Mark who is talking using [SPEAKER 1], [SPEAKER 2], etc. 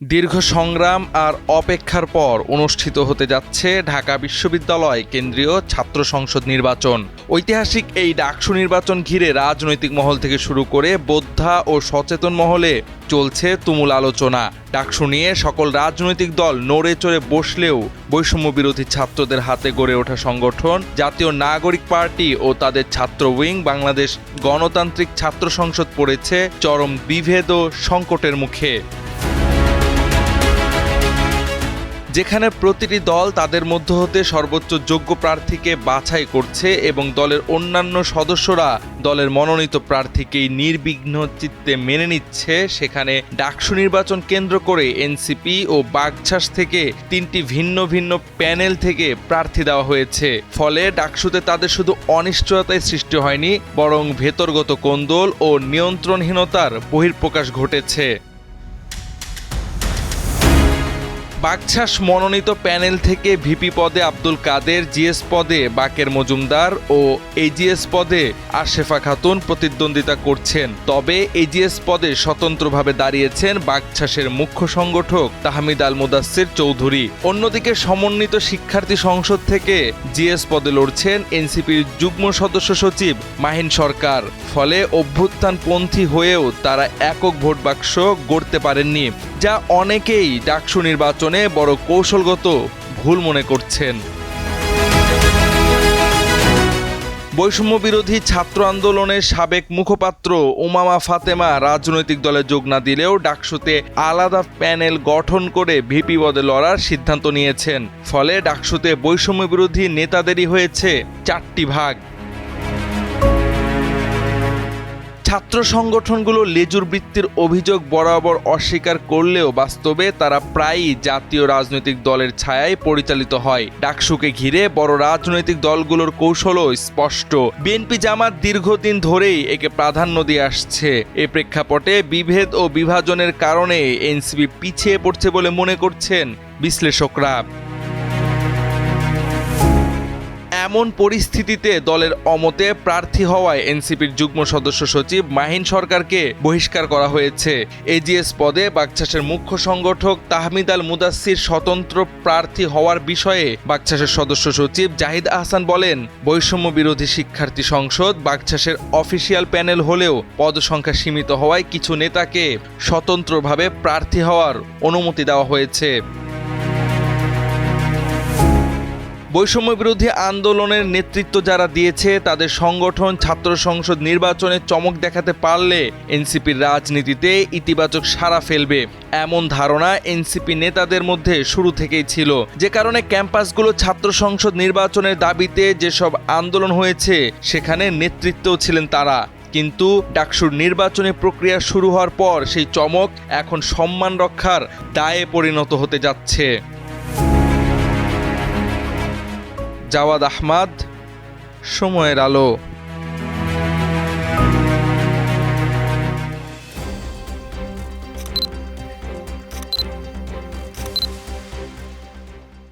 [SPEAKER 1] দীর্ঘ সংগ্রাম আর অপেক্ষার পর অনুষ্ঠিত হতে যাচ্ছে ঢাকা বিশ্ববিদ্যালয় কেন্দ্রীয় ছাত্র সংসদ নির্বাচন। ঐতিহাসিক এই ডাকসু নির্বাচন ঘিরে রাজনৈতিক মহল থেকে শুরু করে বোদ্ধা ও সচেতন মহলে চলছে তুমুল আলোচনা। ডাকসু নিয়ে সকল রাজনৈতিক দল নড়ে চড়ে বসলেও বৈষম্য বিরোধী ছাত্রদের হাতে গড়ে ওঠা সংগঠন, জাতীয় নাগরিক পার্টি ও তাদের ছাত্র উইং বাংলাদেশ গণতান্ত্রিক ছাত্র সংসদ পড়েছে চরম বিভেদ ও সংকটের মুখে। যেখানে প্রতিটি দল তাদের মধ্য হতে সর্বোচ্চ যোগ্য প্রার্থীকে বাছাই করছে এবং দলের অন্যান্য সদস্যরা দলের মনোনীত প্রার্থীকেই নির্বিঘ্ন চিত্তে মেনে নিচ্ছে। সেখানে ডাকসু নির্বাচন কেন্দ্র করে এনসিপি ও বাগছাস থেকে তিনটি ভিন্ন ভিন্ন প্যানেল থেকে প্রার্থী দেওয়া হয়েছে। ফলে ডাকসুতে তাদের শুধু অনিশ্চয়তায় সৃষ্টি হয়নি, বরং ভেতরগত কোন্দল ও নিয়ন্ত্রণহীনতার বহির্প্রকাশ ঘটেছে। বাগছাস মনোনীত প্যানেল থেকে ভিপি পদে আব্দুল কাদের, জিএস পদে বাকের মজুমদার ও এজিএস পদে আশেফা খাতুন প্রতিদ্বন্দ্বিতা করছেন। তবে এজিএস পদে স্বতন্ত্রভাবে দাঁড়িয়েছেন বাগছাসের মুখ্য সংগঠক তাহমিদ আল মুদাসির চৌধুরী। অন্যদিকে সমন্বিত শিক্ষার্থী সংসদ থেকে জিএস পদে লড়ছেন এনসিপির যুগ্ম সদস্য সচিব মাহিন সরকার। ফলে অভ্যুত্থানপন্থী হয়েও তারা একক ভোট বাক্স গড়তে পারেননি। যা অনেকেই ডাকসু নির্বাচনে বড় কৌশলগত ভুল মনে করছেন। বৈষম্য বিরোধী ছাত্র আন্দোলনের সাবেক মুখপাত্র উমামা ফাতেমা রাজনৈতিক দলে যোগ না দিলেও ডাকসুতে আলাদা প্যানেল গঠন করে ভিপি পদে লড়ার সিদ্ধান্ত নিয়েছেন। ফলে ডাকসুতে বৈষম্য বিরোধী নেতাদেরই হয়েছে চারটি ভাগ। ছাত্র সংগঠনগুলো লেজুর বৃত্তির অভিযোগ বরাবর অস্বীকার করলেও বাস্তবে তারা প্রায়ই জাতীয় রাজনৈতিক দলের ছায়ায় পরিচালিত হয়। ডাকসুকে ঘিরে বড় রাজনৈতিক দলগুলোর কৌশলও স্পষ্ট। বিএনপি জামাত দীর্ঘদিন ধরেই একে প্রাধান্য দিয়ে আসছে। এ প্রেক্ষাপটে বিভেদ ও বিভাজনের কারণে এনসিপি পিছিয়ে পড়ছে বলে মনে করছেন বিশ্লেষকরা। এমন পরিস্থিতিতে দলের অমতে প্রার্থী হওয়ায় এনসিপির যুগ্ম সদস্য সচিব মাহিন সরকারকে বহিষ্কার করা হয়েছে। এজিএস পদে বাগচাষের মুখ্য সংগঠক তাহমিদ আল মুদাসির স্বতন্ত্র প্রার্থী হওয়ার বিষয়ে বাগচাষের সদস্য সচিব জাহিদ আহসান বলেন, বৈষম্য বিরোধী শিক্ষার্থী সংসদ বাগচাষের অফিসিয়াল প্যানেল হলেও পদসংখ্যা সীমিত হওয়ায় কিছু নেতাকে স্বতন্ত্রভাবে প্রার্থী হওয়ার অনুমতি দেওয়া হয়েছে। বৈষম্য বিরোধী আন্দোলনের নেতৃত্ব যারা দিয়েছে, তাদের সংগঠন ছাত্র সংসদ নির্বাচনে চমক দেখাতে পারলে এনসিপির রাজনীতিতে ইতিবাচক সাড়া ফেলবে। এমন ধারণা এনসিপি নেতাদের মধ্যে শুরু থেকেই ছিল। যে কারণে ক্যাম্পাসগুলো ছাত্র সংসদ নির্বাচনের দাবিতে যেসব আন্দোলন হয়েছে, সেখানে নেতৃত্বও ছিলেন তারা। কিন্তু ডাকসুর নির্বাচনী প্রক্রিয়া শুরু হওয়ার পর সেই চমক এখন সম্মান রক্ষার দায়ে পরিণত হতে যাচ্ছে। জাওয়াদ আহমাদ সময়ের আলো।